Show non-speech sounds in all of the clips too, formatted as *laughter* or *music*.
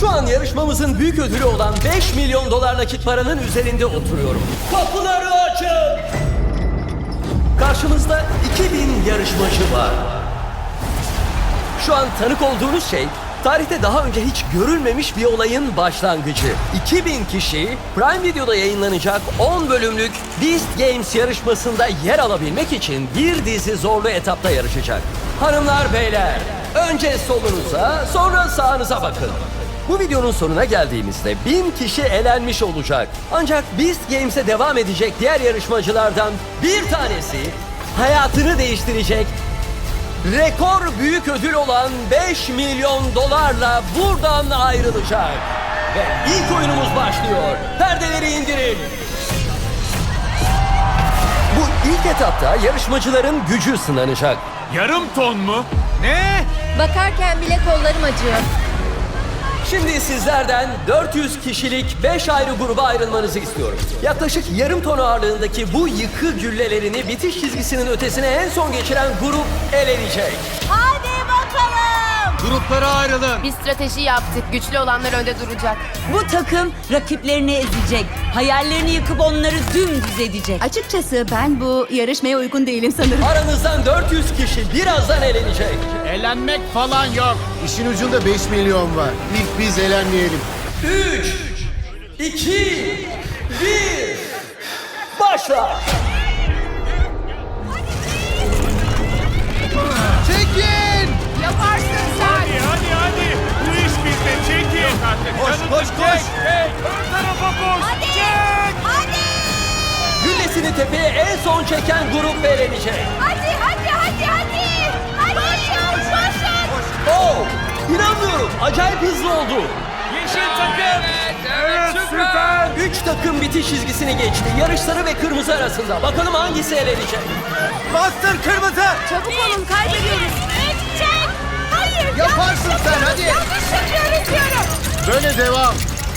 Şu an yarışmamızın büyük ödülü olan 5 milyon dolar nakit paranın üzerinde oturuyorum. Kapıları açın! Karşımızda 2000 yarışmacı var. Şu an tanık olduğunuz şey tarihte daha önce hiç görülmemiş bir olayın başlangıcı. 2000 kişi Prime Video'da yayınlanacak 10 bölümlük Beast Games yarışmasında yer alabilmek için bir dizi zorlu etapta yarışacak. Hanımlar beyler, önce solunuza sonra sağınıza bakın. Bu videonun sonuna geldiğimizde 1000 kişi elenmiş olacak. Ancak Beast Games'e devam edecek diğer yarışmacılardan bir tanesi hayatını değiştirecek rekor büyük ödül olan 5 milyon dolarla buradan ayrılacak. Ve ilk oyunumuz başlıyor. Perdeleri indirin. Bu ilk etapta yarışmacıların gücü sınanacak. Yarım ton mu? Ne? Bakarken bile kollarım acıyor. Şimdi sizlerden 400 kişilik 5 ayrı gruba ayrılmanızı istiyorum. Yaklaşık yarım ton ağırlığındaki bu yıkı güllelerini bitiş çizgisinin ötesine en son geçiren grup elenecek. Gruplara ayrılın. Bir strateji yaptık. Güçlü olanlar önde duracak. Bu takım rakiplerini ezecek. Hayallerini yıkıp onları dümdüz edecek. Açıkçası ben bu yarışmaya uygun değilim sanırım. Aranızdan 400 kişi birazdan elenecek. Eğlenmek falan yok. İşin ucunda 5 milyon var. İlk biz elenmeyelim. 3, 2, 1, başla. Koş koş koş. Ön tarafa koş. Çek. Hadi. Güllesini tepeye en son çeken grup elenecek. Hadi hadi hadi hadi. Hadi. Koşun koşun. Oh, inanmıyorum. Acayip hızlı oldu. Yeşil takım. Evet süper. Üç takım bitiş çizgisini geçti. Yarış sarı ve kırmızı arasında. Bakalım hangisi elenecek? Bastır kırmızı! Çabuk olun kaybediyoruz. Üç çek. Hayır. Yaparsın yanlış sen, yapıyoruz, hadi. Yanlış yapıyoruz diyorum. Böyle devam.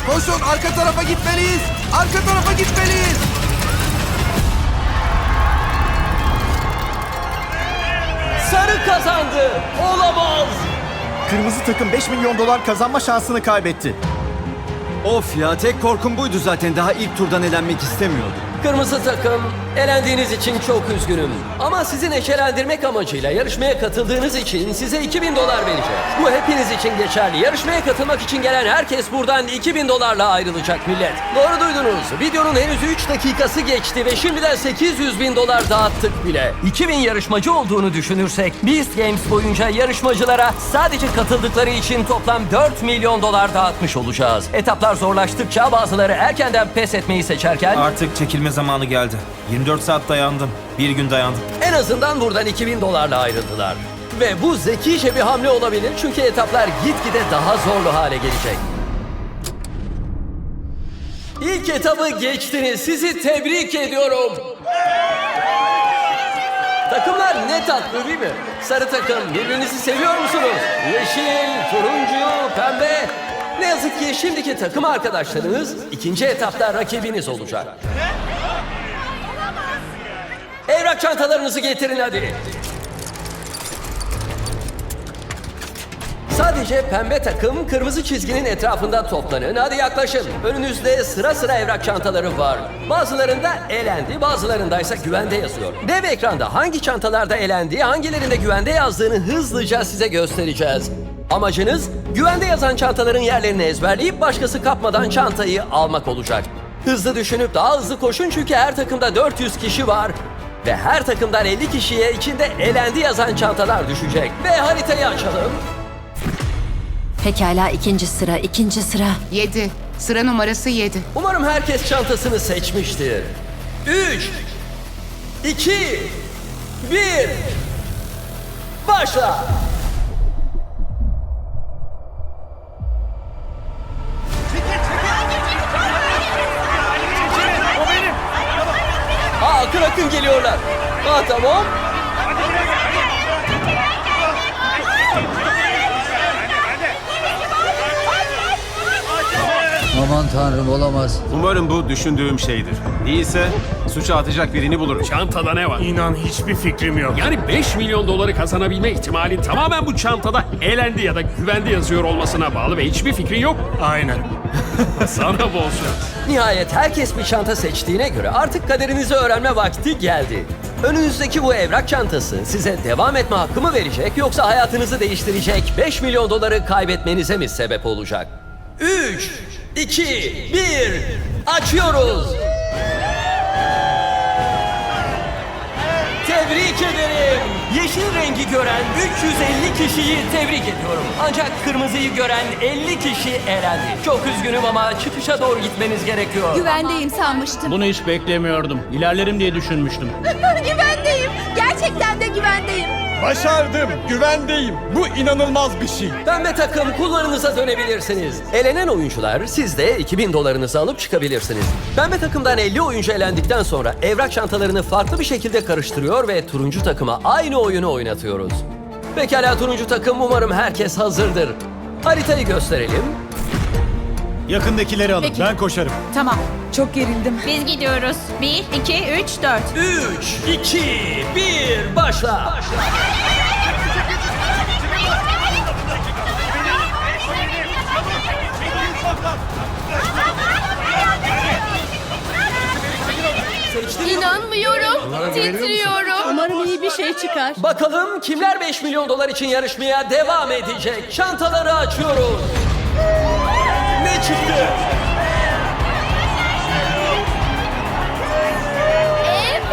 Koşun arka tarafa gitmeliyiz. Arka tarafa gitmeliyiz. Sarı kazandı. Olamaz. Kırmızı takım 5 milyon dolar kazanma şansını kaybetti. Of ya tek korkum buydu zaten daha ilk turdan elenmek istemiyordum. Kırmızı takım, elendiğiniz için çok üzgünüm. Ama sizi neşelendirmek amacıyla yarışmaya katıldığınız için size 2000 dolar vereceğiz. Bu hepiniz için geçerli. Yarışmaya katılmak için gelen herkes buradan 2000 dolarla ayrılacak millet. Doğru duydunuz. Videonun henüz 3 dakikası geçti ve şimdiden 800 bin dolar dağıttık bile. 2000 yarışmacı olduğunu düşünürsek Beast Games boyunca yarışmacılara sadece katıldıkları için toplam 4 milyon dolar dağıtmış olacağız. Etaplar zorlaştıkça bazıları erkenden pes etmeyi seçerken Artık çekilme zamanı geldi. 24 saat dayandım. Bir gün dayandım. En azından buradan 2000 dolarla ayrıldılar. Ve bu zekice bir hamle olabilir çünkü etaplar gitgide daha zorlu hale gelecek. İlk etabı geçtiniz. Sizi tebrik ediyorum. Takımlar ne tatlı değil mi? Sarı takım birbirinizi seviyor musunuz? Yeşil, turuncu, pembe. Ne yazık ki şimdiki takım arkadaşlarınız ikinci etapta rakibiniz olacak. Evrak çantalarınızı getirin hadi. Sadece pembe takım kırmızı çizginin etrafında toplanın. Hadi yaklaşın. Önünüzde sıra sıra evrak çantaları var. Bazılarında elendi, bazılarında ise güvende yazıyor. Dev ekranda hangi çantalarda elendiği, hangilerinde güvende yazdığını hızlıca size göstereceğiz. Amacınız güvende yazan çantaların yerlerini ezberleyip başkası kapmadan çantayı almak olacak. Hızlı düşünüp daha hızlı koşun çünkü her takımda 400 kişi var. Ve her takımdan 50 kişiye içinde elendi yazan çantalar düşecek. Ve haritayı açalım. Pekala ikinci sıra, ikinci sıra. 7. Sıra numarası 7. Umarım herkes çantasını seçmiştir. 3 2 1 Başla. Akın akın geliyorlar. Aa, tamam. Aman tanrım olamaz. Umarım bu düşündüğüm şeydir. Değilse suça atacak birini bulurum. Çantada ne var? İnan hiçbir fikrim yok. Yani 5 milyon doları kazanabilme ihtimalin tamamen bu çantada elendi ya da güvende yazıyor olmasına bağlı ve hiçbir fikrin yok. Aynen. *laughs* Sana bol şans. Nihayet herkes bir çanta seçtiğine göre artık kaderinizi öğrenme vakti geldi. Önünüzdeki bu evrak çantası size devam etme hakkı mı verecek yoksa hayatınızı değiştirecek 5 milyon doları kaybetmenize mi sebep olacak? 3, 2, 1, açıyoruz. Tebrik ederim. Gören 350 kişiyi tebrik ediyorum. Ancak kırmızıyı gören 50 kişi elendi. Çok üzgünüm ama çıkışa doğru gitmeniz gerekiyor. Güvendeyim sanmıştım. Bunu hiç beklemiyordum. İlerlerim diye düşünmüştüm. *laughs* güvendeyim. Gerçekten de güvendeyim. Başardım. Güvendeyim. Bu inanılmaz bir şey. Pembe takım kullarınıza dönebilirsiniz. Elenen oyuncular siz de 2000 dolarınızı alıp çıkabilirsiniz. Pembe takımdan 50 oyuncu elendikten sonra evrak çantalarını farklı bir şekilde karıştırıyor ve turuncu takıma aynı oyunu oynatıyoruz. Pekala turuncu takım umarım herkes hazırdır. Haritayı gösterelim. Yakındakileri alın. Ben koşarım. Tamam. Çok gerildim. Biz gidiyoruz. 1, 2, 3, 4. 3, 2, 1, başla. İnanmıyorum. Titriyorum. Umarım iyi bir şey çıkar. Bakalım kimler 5 milyon dolar için yarışmaya devam edecek? Çantaları açıyoruz. Çıktı? Evet.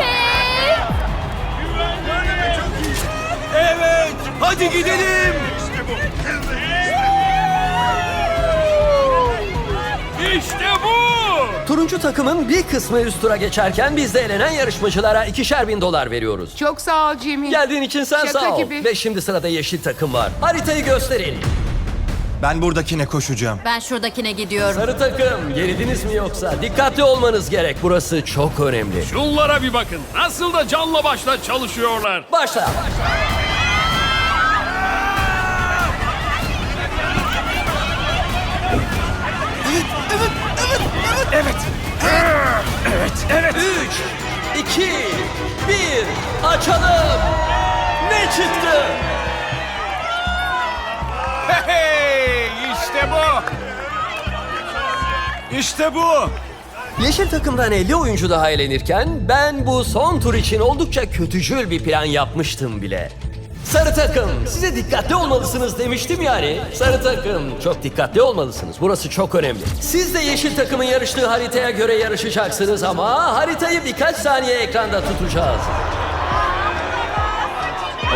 Evet. Hadi gidelim. İşte bu! Turuncu takımın bir kısmı üst tura geçerken biz de elenen yarışmacılara ikişer bin dolar veriyoruz. Çok sağ ol Jimmy. Geldiğin için sen Şaka sağ ol. gibi. Ve şimdi sırada yeşil takım var. Haritayı gösterin. Ben buradakine koşacağım. Ben şuradakine gidiyorum. Sarı takım gerildiniz mi yoksa? Dikkatli olmanız gerek. Burası çok önemli. Şunlara bir bakın. Nasıl da canla başla çalışıyorlar. Başla. Üç, iki, bir, açalım. Ne çıktı? Hey, işte bu. İşte bu. Yeşil takımdan 50 oyuncu daha elenirken ben bu son tur için oldukça kötücül bir plan yapmıştım bile. Sarı takım size dikkatli olmalısınız demiştim yani. Sarı takım çok dikkatli olmalısınız. Burası çok önemli. Siz de yeşil takımın yarıştığı haritaya göre yarışacaksınız ama haritayı birkaç saniye ekranda tutacağız.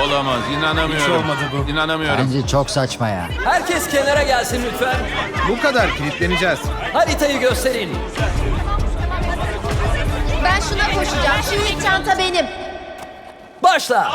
Olamaz, inanamıyorum. Hiç olmadı bu. İnanamıyorum. Bence çok saçma ya. Herkes kenara gelsin lütfen. Bu kadar kilitleneceğiz. Haritayı gösterin. Ben şuna koşacağım. Şimdi çanta benim. Başla.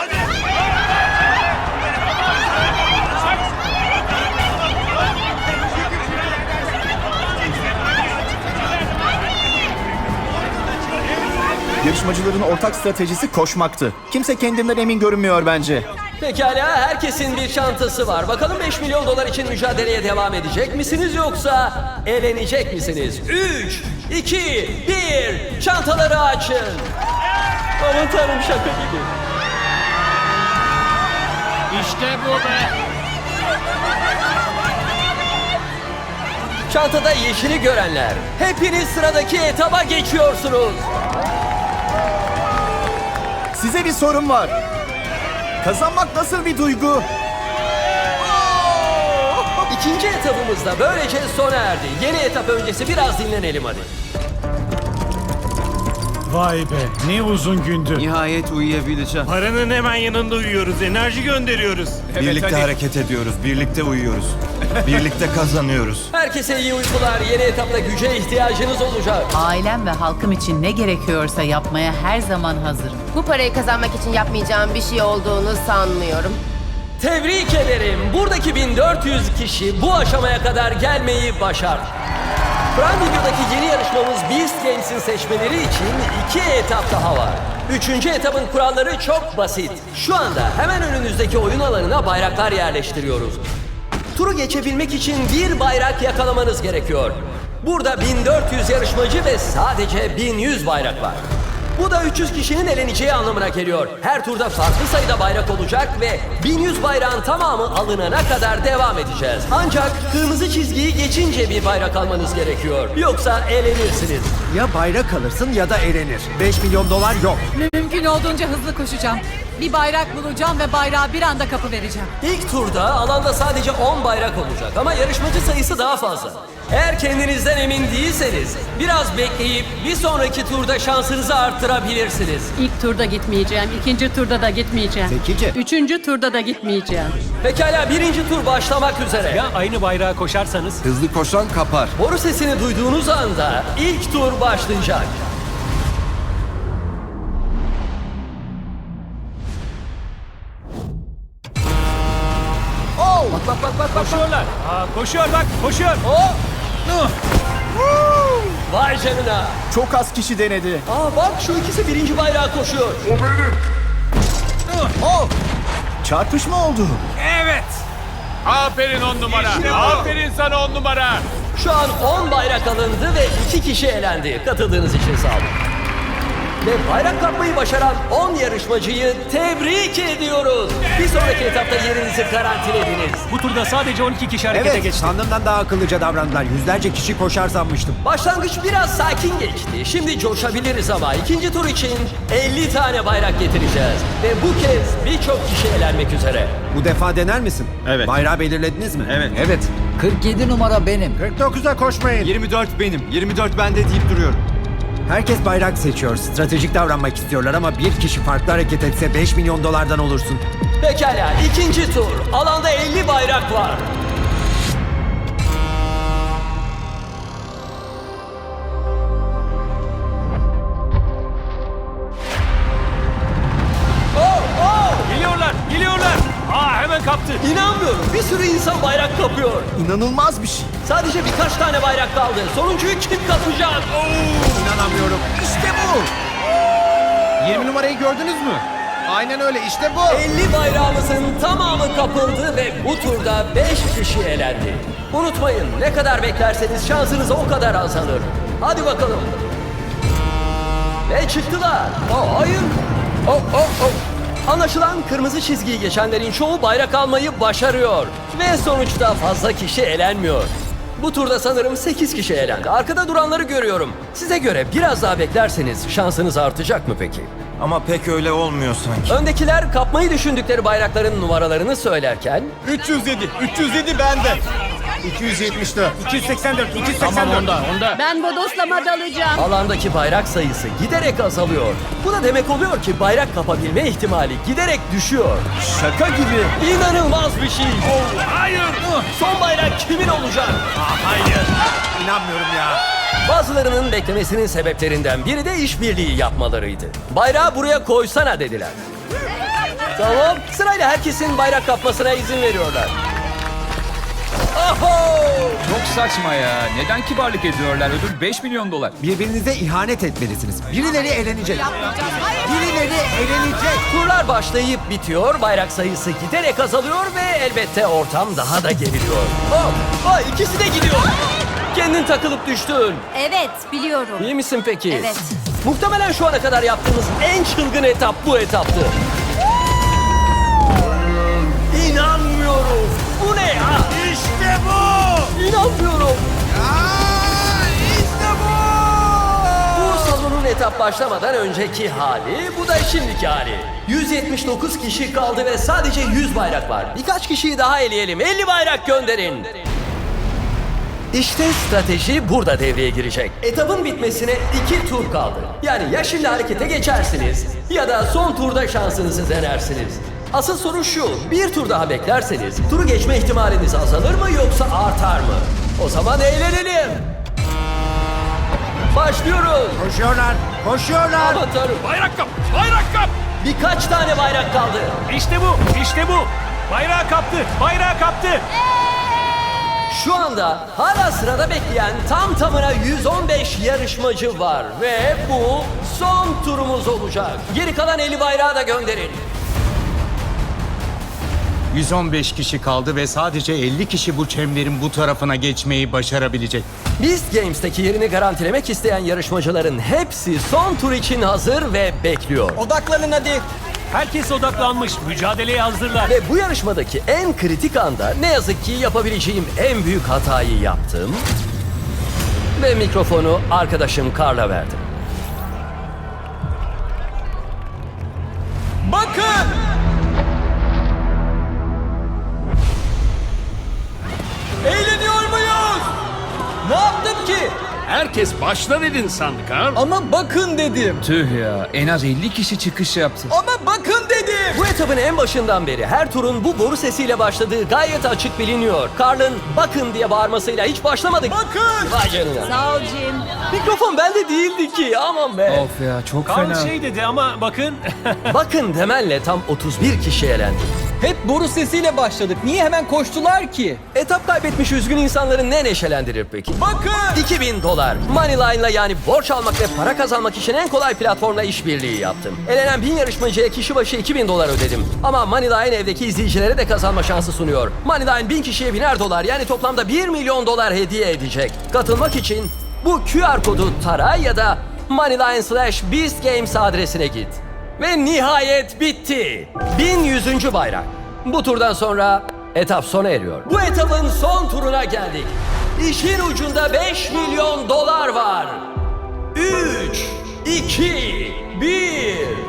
Yarışmacıların ortak stratejisi koşmaktı. Kimse kendinden emin görünmüyor bence. Pekala herkesin bir çantası var. Bakalım 5 milyon dolar için mücadeleye devam edecek misiniz yoksa eğlenecek misiniz? 3, 2, 1 çantaları açın. Aman tanrım şaka gibi. İşte bu be! Çantada yeşili görenler. Hepiniz sıradaki etaba geçiyorsunuz. Size bir sorum var. Kazanmak nasıl bir duygu? İkinci etapımız da böylece sona erdi. Yeni etap öncesi biraz dinlenelim hadi. Vay be ne uzun gündü. Nihayet uyuyabileceğim. Paranın hemen yanında uyuyoruz. Enerji gönderiyoruz. Birlikte hareket ediyoruz. Birlikte uyuyoruz. Birlikte kazanıyoruz. Herkese iyi uykular. Yeni etapta güce ihtiyacınız olacak. Ailem ve halkım için ne gerekiyorsa yapmaya her zaman hazırım. Bu parayı kazanmak için yapmayacağım bir şey olduğunu sanmıyorum. Tebrik ederim. Buradaki 1400 kişi bu aşamaya kadar gelmeyi başardı. Prime Video'daki yeni yarışmamız Beast Games'in seçmeleri için iki etap daha var. Üçüncü etapın kuralları çok basit. Şu anda hemen önünüzdeki oyun alanına bayraklar yerleştiriyoruz. Turu geçebilmek için bir bayrak yakalamanız gerekiyor. Burada 1400 yarışmacı ve sadece 1100 bayrak var. Bu da 300 kişinin eleneceği anlamına geliyor. Her turda farklı sayıda bayrak olacak ve 1100 bayrağın tamamı alınana kadar devam edeceğiz. Ancak kırmızı çizgiyi geçince bir bayrak almanız gerekiyor. Yoksa elenirsiniz. Ya bayrak alırsın ya da elenir. 5 milyon dolar yok. Mümkün olduğunca hızlı koşacağım. Bir bayrak bulacağım ve bayrağı bir anda kapı vereceğim. İlk turda alanda sadece 10 bayrak olacak ama yarışmacı sayısı daha fazla. Eğer kendinizden emin değilseniz biraz bekleyip bir sonraki turda şansınızı arttırabilirsiniz. İlk turda gitmeyeceğim, ikinci turda da gitmeyeceğim. Zekice. Üçüncü turda da gitmeyeceğim. Pekala birinci tur başlamak üzere. Aynı bayrağa koşarsanız Hızlı koşan kapar. Boru sesini duyduğunuz anda ilk tur başlayacak. Bak bak bak bak bak. koşuyorlar. Aa, koşuyor bak koşuyor. Vay canına. Çok az kişi denedi. Aa bak şu ikisi birinci bayrağa koşuyor. Çarpışma oldu. Evet. Aferin on numara. Aferin sana on numara. Şu an 10 bayrak alındı ve 2 kişi elendi. Katıldığınız için sağ olun. Ve bayrak kapmayı başaran 10 yarışmacıyı tebrik ediyoruz. Bir sonraki etapta yerinizi karantinlediniz. Bu turda sadece 12 kişi Evet, sandığımdan daha akıllıca davrandılar. Yüzlerce kişi koşar sanmıştım. Başlangıç biraz sakin geçti. Şimdi coşabiliriz ama ikinci tur için 50 tane bayrak getireceğiz. Ve bu kez birçok kişi elenmek üzere. Bu defa dener misin? Evet. Bayrağı belirlediniz mi? Evet. Evet. 47 numara benim. 49'a koşmayın. 24 benim. 24 bende deyip duruyorum. Herkes bayrak seçiyor. Stratejik davranmak istiyorlar ama bir kişi farklı hareket etse 5 milyon dolardan olursun. Pekala ikinci tur. Alanda 50 bayrak var. İnanılmaz bir şey. Sadece birkaç tane bayrak kaldı. Sonuncuyu kim kapacak? İnanamıyorum. İşte bu. 20 numarayı gördünüz mü? Aynen öyle işte bu. 50 bayrağımızın tamamı kapıldı ve bu turda 5 kişi elendi. Unutmayın ne kadar beklerseniz şansınız o kadar azalır. Hadi bakalım. Ve çıktılar. Oh, hayır. Oh, oh, oh. Anlaşılan kırmızı çizgiyi geçenlerin çoğu bayrak almayı başarıyor. Ve sonuçta fazla kişi elenmiyor. Bu turda sanırım 8 kişi elendi. Arkada duranları görüyorum. Size göre biraz daha beklerseniz şansınız artacak mı peki? Ama pek öyle olmuyor sanki. Öndekiler kapmayı düşündükleri bayrakların numaralarını söylerken 307. 307 bende. 274. 284 284. onda onda. Ben bodoslama dalacağım. alandaki bayrak sayısı giderek azalıyor. Bu da demek oluyor ki bayrak kapabilme ihtimali giderek düşüyor. Şaka gibi. İnanılmaz bir şey. Hayır. Son bayrak kimin olacak? İnanmıyorum ya. Bazılarının beklemesinin sebeplerinden biri de işbirliği yapmalarıydı. Bayrağı buraya koysana dediler. Tamam, sırayla herkesin bayrak kapmasına izin veriyorlar. Oho! Çok saçma ya. Neden kibarlık ediyorlar? Ödül 5 milyon dolar. Birbirinize ihanet etmelisiniz. Birileri eğlenecek. Birileri eğlenecek. Turlar başlayıp bitiyor, bayrak sayısı giderek azalıyor ve elbette ortam daha da geriliyor. Oh, oh ikisi de gidiyor. Kendin takılıp düştün. Evet biliyorum. İyi misin peki? Evet. Muhtemelen şu ana kadar yaptığımız en çılgın etap bu etaptı. İnanmıyorum. Bu ne ya? İnanmıyorum. işte bu. Bu salonun etap başlamadan önceki hali, bu da şimdiki hali. 179 kişi kaldı ve sadece 100 bayrak var. Birkaç kişiyi daha eleyelim. 50 bayrak gönderin. İşte strateji burada devreye girecek. Etapın bitmesine iki tur kaldı. Yani ya şimdi harekete geçersiniz ya da son turda şansınızı denersiniz. Asıl soru şu, bir tur daha beklerseniz turu geçme ihtimaliniz azalır mı yoksa artar mı? O zaman eğlenelim. Başlıyoruz. Koşuyorlar. Koşuyorlar. Aman tanrım. Bayrak kap. Bayrak kap. Birkaç tane bayrak kaldı. İşte bu. işte bu. Bayrağı kaptı. Bayrağı kaptı. Şu anda hala sırada bekleyen tam tamına 115 yarışmacı var ve bu son turumuz olacak. Geri kalan 50 bayrağı da gönderin. 115 kişi kaldı ve sadece 50 kişi bu çemberin bu tarafına geçmeyi başarabilecek. Beast Games'teki yerini garantilemek isteyen yarışmacıların hepsi son tur için hazır ve bekliyor. Odaklanın hadi. Herkes odaklanmış. Mücadeleye hazırlar. Ve bu yarışmadaki en kritik anda ne yazık ki yapabileceğim en büyük hatayı yaptım. Ve mikrofonu arkadaşım Karl'a verdim. Herkes başla dedin sandık ha. Ama bakın dedim. Tüh ya en az 50 kişi çıkış yaptı. Ama bakın dedim. Bu etapın en başından beri her turun bu boru sesiyle başladığı gayet açık biliniyor. Karl'ın bakın diye bağırmasıyla hiç başlamadık. Bakın. Vay canına. Sağ ol Jim. Mikrofon bende değildi ki aman be. Of ya çok fena. şey dedi ama bakın. Bakın demenle tam 31 kişi elendi. Hep boru sesiyle başladık. Niye hemen koştular ki? Etap kaybetmiş üzgün insanları ne neşelendirir peki? Bakın. 2000 dolar. Moneyline'la yani borç almak ve para kazanmak için en kolay platformla işbirliği yaptım. Elenen 1000 yarışmacıya kişi başı 2000 dolar ödedim. Ama Moneyline evdeki izleyicilere de kazanma şansı sunuyor. Moneyline 1000 kişiye biner dolar yani toplamda 1 milyon dolar hediye edecek. Katılmak için bu QR kodu tara ya da Moneyline slash Beast Games adresine git. Ve nihayet bitti. 1100. bayrak. Bu turdan sonra etap sona eriyor. Bu etapın son turuna geldik. İşin ucunda 5 milyon dolar var. 3, 2, 1.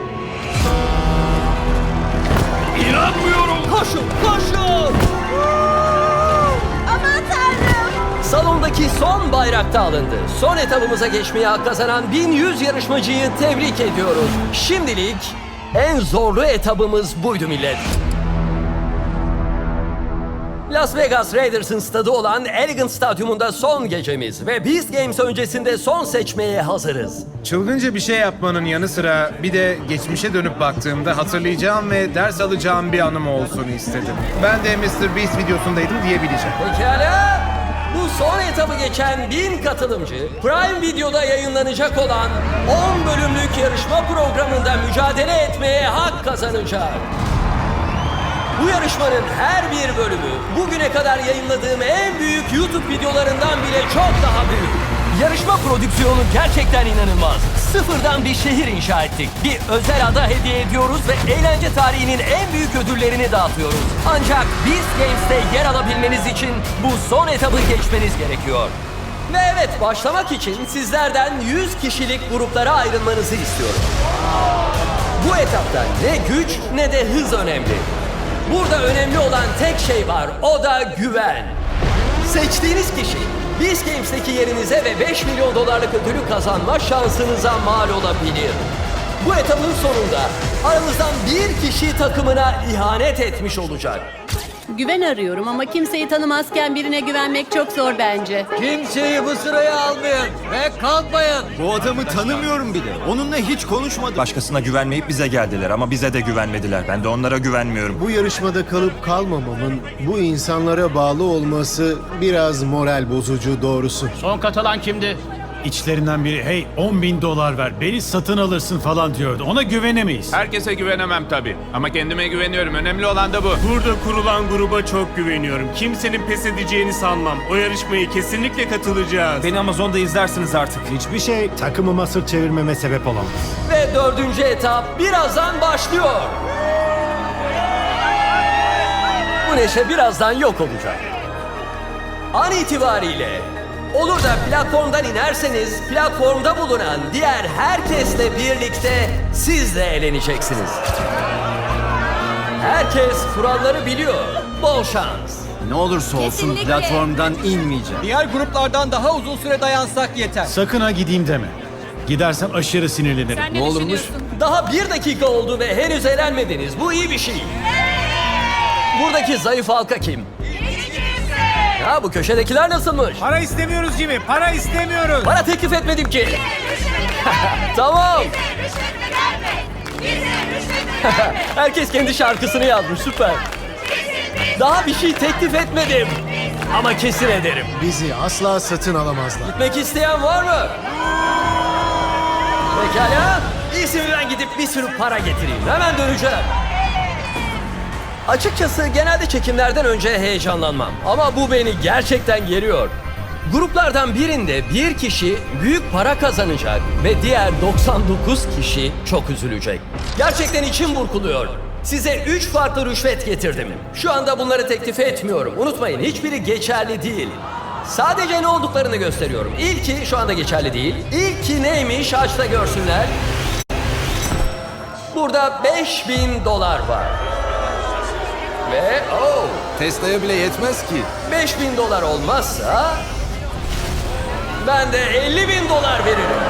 İnanmıyorum. Koşun, koşun. Aman tanrım. Salondaki son bayrakta alındı. Son etabımıza geçmeye hak kazanan 1100 yarışmacıyı tebrik ediyoruz. Şimdilik en zorlu etabımız buydu millet. Las Vegas Raiders'ın stadı olan Elegant Stadyumunda son gecemiz ve Beast Games öncesinde son seçmeye hazırız. Çılgınca bir şey yapmanın yanı sıra bir de geçmişe dönüp baktığımda hatırlayacağım ve ders alacağım bir anım olsun istedim. Ben de Mr. Beast videosundaydım diyebileceğim. Pekala. Bu son etabı geçen 1000 katılımcı Prime Video'da yayınlanacak olan 10 bölümlük yarışma programında mücadele etmeye hak kazanacak. Bu yarışmanın her bir bölümü bugüne kadar yayınladığım en büyük YouTube videolarından bile çok daha büyük. Yarışma prodüksiyonu gerçekten inanılmaz. Sıfırdan bir şehir inşa ettik. Bir özel ada hediye ediyoruz ve eğlence tarihinin en büyük ödüllerini dağıtıyoruz. Ancak Beast Games'te yer alabilmeniz için bu son etabı geçmeniz gerekiyor. Ve evet başlamak için sizlerden 100 kişilik gruplara ayrılmanızı istiyorum. Bu etapta ne güç ne de hız önemli. Burada önemli olan tek şey var, o da güven. Seçtiğiniz kişi, Beast Games'teki yerinize ve 5 milyon dolarlık ödülü kazanma şansınıza mal olabilir. Bu etapın sonunda aramızdan bir kişi takımına ihanet etmiş olacak. Güven arıyorum ama kimseyi tanımazken birine güvenmek çok zor bence. Kimseyi bu sıraya almayın ve kalkmayın. Bu adamı tanımıyorum bile. Onunla hiç konuşmadım. Başkasına güvenmeyip bize geldiler ama bize de güvenmediler. Ben de onlara güvenmiyorum. Bu yarışmada kalıp kalmamamın bu insanlara bağlı olması biraz moral bozucu doğrusu. Son katılan kimdi? İçlerinden biri hey 10 bin dolar ver beni satın alırsın falan diyordu. Ona güvenemeyiz. Herkese güvenemem tabii. Ama kendime güveniyorum. Önemli olan da bu. Burada kurulan gruba çok güveniyorum. Kimsenin pes edeceğini sanmam. O yarışmayı kesinlikle katılacağız. Beni Amazon'da izlersiniz artık. Hiçbir şey takımıma sırt çevirmeme sebep olamaz. Ve dördüncü etap birazdan başlıyor. Bu neşe birazdan yok olacak. An itibariyle olur da platformdan inerseniz platformda bulunan diğer herkesle birlikte siz de eğleneceksiniz. Herkes kuralları biliyor. Bol şans. Ne olursa olsun Kesinlikle. platformdan inmeyeceğim. Diğer gruplardan daha uzun süre dayansak yeter. Sakın ha gideyim deme. Gidersem aşırı sinirlenirim. Ne olurmuş? Daha bir dakika oldu ve henüz eğlenmediniz. Bu iyi bir şey. Buradaki zayıf halka kim? Ya bu köşedekiler nasılmış? Para istemiyoruz Jimmy, para istemiyoruz. Bana teklif etmedim ki. *laughs* tamam. *laughs* Herkes kendi şarkısını yazmış süper. Daha bir şey teklif etmedim. Ama kesin ederim. Bizi asla satın alamazlar. Gitmek isteyen var mı? Pekala. Ben gidip bir sürü para getireyim. Hemen döneceğim. Açıkçası genelde çekimlerden önce heyecanlanmam. Ama bu beni gerçekten geriyor. Gruplardan birinde bir kişi büyük para kazanacak ve diğer 99 kişi çok üzülecek. Gerçekten içim burkuluyor. Size 3 farklı rüşvet getirdim. Şu anda bunları teklif etmiyorum. Unutmayın hiçbiri geçerli değil. Sadece ne olduklarını gösteriyorum. İlki şu anda geçerli değil. İlki neymiş açta görsünler. Burada 5000 dolar var. Ve oh, Tesla'ya bile yetmez ki. 5000 dolar olmazsa ben de 50 bin dolar veririm.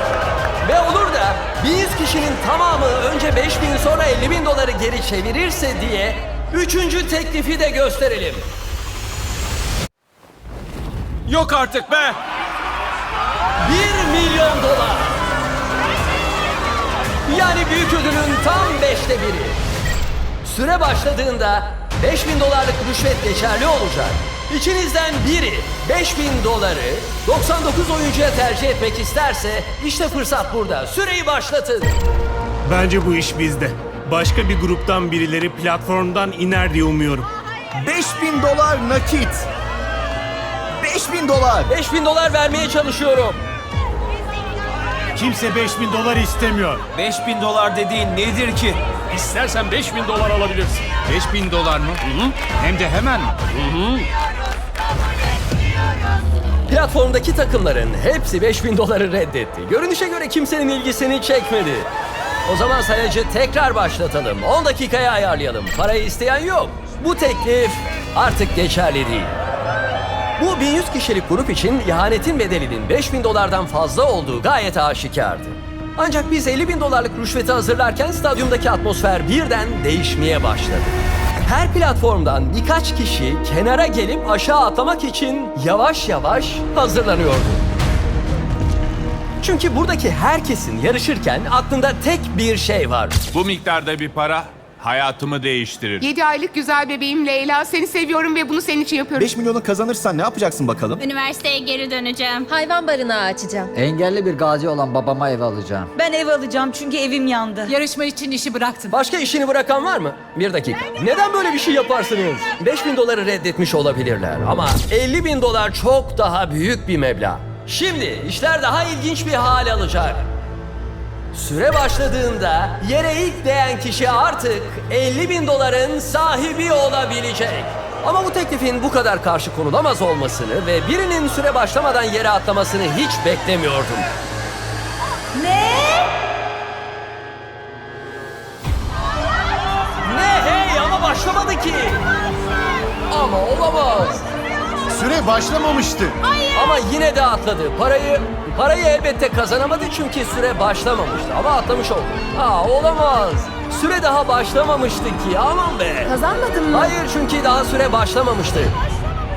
Ve olur da 100 kişinin tamamı önce 5000 sonra 50 bin doları geri çevirirse diye üçüncü teklifi de gösterelim. Yok artık be! 1 milyon dolar. Yani büyük ödülün tam beşte biri. Süre başladığında 5000 dolarlık rüşvet geçerli olacak. İçinizden biri 5000 doları 99 oyuncuya tercih etmek isterse işte fırsat burada. Süreyi başlatın. Bence bu iş bizde. Başka bir gruptan birileri platformdan iner diye umuyorum. 5000 dolar nakit. 5000 dolar. 5000 dolar vermeye çalışıyorum. Kimse 5000 dolar istemiyor. 5000 dolar dediğin nedir ki? İstersen 5000 dolar alabilirsin. 5000 dolar mı? Hem de hemen mi? Platformdaki takımların hepsi 5000 doları reddetti. Görünüşe göre kimsenin ilgisini çekmedi. O zaman sayacı tekrar başlatalım. 10 dakikaya ayarlayalım. Parayı isteyen yok. Bu teklif artık geçerli değil. Bu 1100 kişilik grup için ihanetin bedelinin 5000 dolardan fazla olduğu gayet aşikardı. Ancak biz 50 bin dolarlık rüşveti hazırlarken stadyumdaki atmosfer birden değişmeye başladı. Her platformdan birkaç kişi kenara gelip aşağı atlamak için yavaş yavaş hazırlanıyordu. Çünkü buradaki herkesin yarışırken aklında tek bir şey var. Bu miktarda bir para hayatımı değiştirir. 7 aylık güzel bebeğim Leyla. Seni seviyorum ve bunu senin için yapıyorum. 5 milyonu kazanırsan ne yapacaksın bakalım? Üniversiteye geri döneceğim. Hayvan barınağı açacağım. Engelli bir gazi olan babama ev alacağım. Ben ev alacağım çünkü evim yandı. Yarışma için işi bıraktım. Başka işini bırakan var mı? Bir dakika. Neden böyle bir şey yaparsınız? 5000 doları reddetmiş olabilirler ama 50 bin dolar çok daha büyük bir meblağ. Şimdi işler daha ilginç bir hal alacak. Süre başladığında yere ilk değen kişi artık 50 bin doların sahibi olabilecek. Ama bu teklifin bu kadar karşı konulamaz olmasını ve birinin süre başlamadan yere atlamasını hiç beklemiyordum. Ne hey ama başlamadı ki. Ama olamaz. Süre başlamamıştı. Ama yine de atladı. Parayı parayı elbette kazanamadı çünkü süre başlamamıştı. Ama atlamış oldu. Aa olamaz. Süre daha başlamamıştı ki aman be. Kazanmadın mı? Hayır çünkü daha süre başlamamıştı.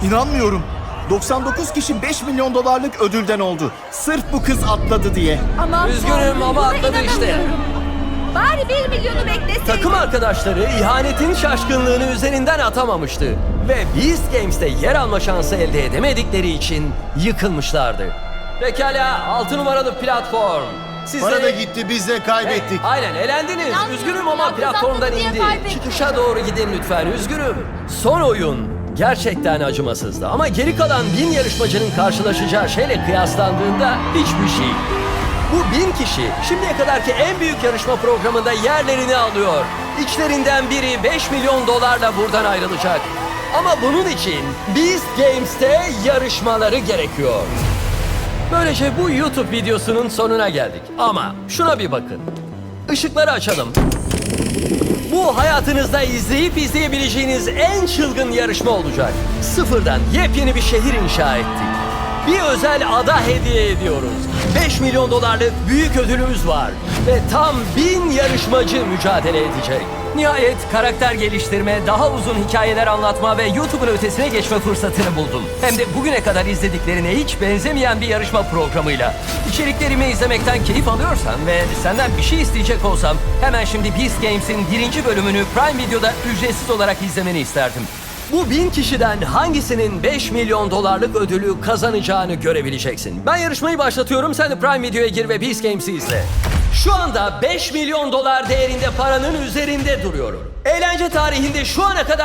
İnanmıyorum. 99 kişi 5 milyon dolarlık ödülden oldu. Sırf bu kız atladı diye. Aman Üzgünüm ama buna atladı işte. inanamıyorum. Bari bir milyonu bekleseydin. Takım arkadaşları ihanetin şaşkınlığını üzerinden atamamıştı. Ve Beast Games'te yer alma şansı elde edemedikleri için yıkılmışlardı. Pekala 6 numaralı platform. Sizleri... gitti biz de Hey, aynen elendiniz. İnanmıyorum Üzgünüm ama platformdan diye indi. kaybettik. Çıkışa doğru gidin lütfen. Üzgünüm. Son oyun gerçekten acımasızdı. Ama geri kalan bin yarışmacının karşılaşacağı şeyle kıyaslandığında hiçbir şey. Bu bin kişi şimdiye kadarki en büyük yarışma programında yerlerini alıyor. İçlerinden biri 5 milyon dolarla buradan ayrılacak. Ama bunun için Beast Games'te yarışmaları gerekiyor. Böylece bu YouTube videosunun sonuna geldik. Ama şuna bir bakın. Işıkları açalım. Bu hayatınızda izleyip izleyebileceğiniz en çılgın yarışma olacak. Sıfırdan yepyeni bir şehir inşa ettik. Bir özel ada hediye ediyoruz. 5 milyon dolarlık büyük ödülümüz var. Ve tam bin yarışmacı mücadele edecek. Nihayet karakter geliştirme, daha uzun hikayeler anlatma ve YouTube'un ötesine geçme fırsatını buldum. Hem de bugüne kadar izlediklerine hiç benzemeyen bir yarışma programıyla. İçeriklerimi izlemekten keyif alıyorsan ve senden bir şey isteyecek olsam hemen şimdi Beast Games'in birinci bölümünü Prime Video'da ücretsiz olarak izlemeni isterdim. Bu bin kişiden hangisinin 5 milyon dolarlık ödülü kazanacağını görebileceksin. Ben yarışmayı başlatıyorum. Sen de Prime Video'ya gir ve Beast Games'i izle. Şu anda 5 milyon dolar değerinde paranın üzerinde duruyorum. Eğlence tarihinde şu ana kadar